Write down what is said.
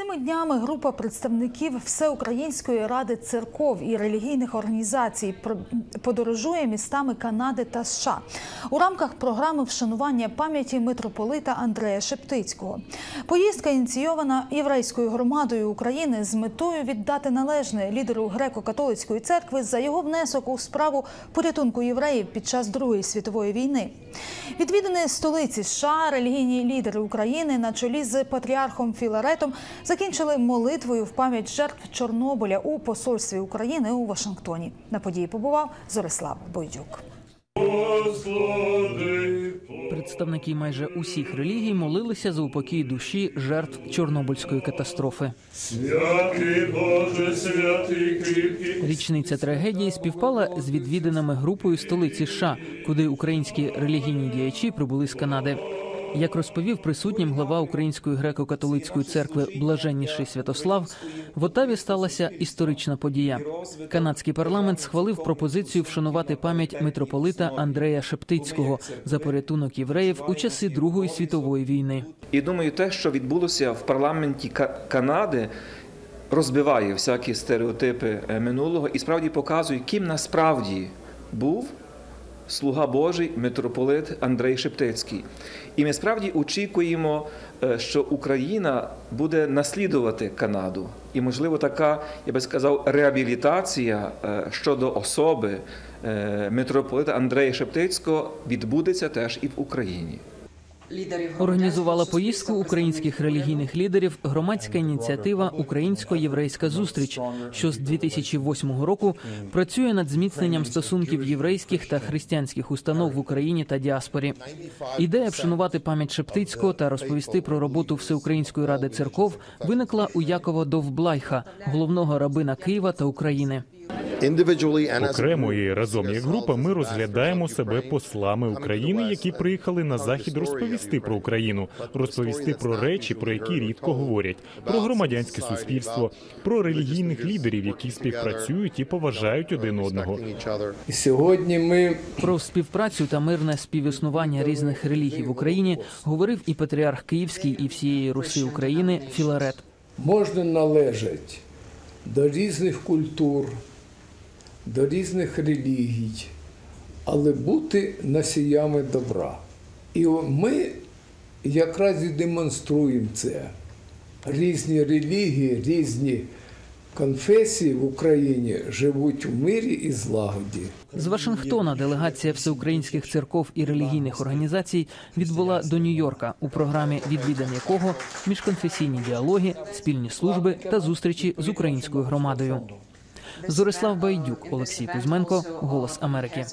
Цими днями група представників Всеукраїнської ради церков і релігійних організацій подорожує містами Канади та США у рамках програми вшанування пам'яті митрополита Андрея Шептицького. Поїздка ініційована єврейською громадою України з метою віддати належне лідеру греко-католицької церкви за його внесок у справу порятунку євреїв під час Другої світової війни. Відвідини столиці США релігійні лідери України на чолі з патріархом Філаретом закінчили молитвою в пам'ять жертв Чорнобиля у посольстві України у Вашингтоні. На події побував Зорислав Бойдюк. Представники майже усіх релігій молилися за упокій душі жертв Чорнобильської катастрофи. Святий Боже, святий кріпкий, Річниця трагедії співпала з відвідинами групою столиці США, куди українські релігійні діячі прибули з Канади. Як розповів присутнім глава Української греко-католицької церкви Блаженніший Святослав, в Отаві сталася історична подія. Канадський парламент схвалив пропозицію вшанувати пам'ять митрополита Андрея Шептицького за порятунок євреїв у часи Другої світової війни. І думаю, те, що відбулося в парламенті Ка- Канади, розбиває всякі стереотипи е, минулого і справді показує, ким насправді був слуга Божий митрополит Андрей Шептицький. І ми справді очікуємо, е, що Україна буде наслідувати Канаду. І, можливо, така, я би сказав, реабілітація е, щодо особи е, митрополита Андрея Шептицького відбудеться теж і в Україні. Організувала поїздку українських релігійних лідерів громадська ініціатива Українсько-єврейська зустріч, що з 2008 року працює над зміцненням стосунків єврейських та християнських установ в Україні та діаспорі. Ідея вшанувати пам'ять Шептицького та розповісти про роботу Всеукраїнської ради церков виникла у Якова Довблайха, головного рабина Києва та України. Окремо і разом як група ми розглядаємо себе послами України, які приїхали на захід розповісти про Україну, розповісти про речі, про які рідко говорять, про громадянське суспільство, про релігійних лідерів, які співпрацюють і поважають один одного. Сьогодні ми Про співпрацю та мирне співіснування різних релігій в Україні говорив і патріарх Київський і всієї Руси України Філарет. можна належати до різних культур, до різних релігій, але бути носіями добра. І ми якраз і демонструємо це. Різні релігії, різні конфесії в Україні живуть у мирі і злагоді. З Вашингтона делегація всеукраїнських церков і релігійних організацій відбула до Нью-Йорка у програмі, відвідин якого міжконфесійні діалоги, спільні служби та зустрічі з українською громадою. Зорислав Байдюк, Олексій Кузьменко, Голос Америки.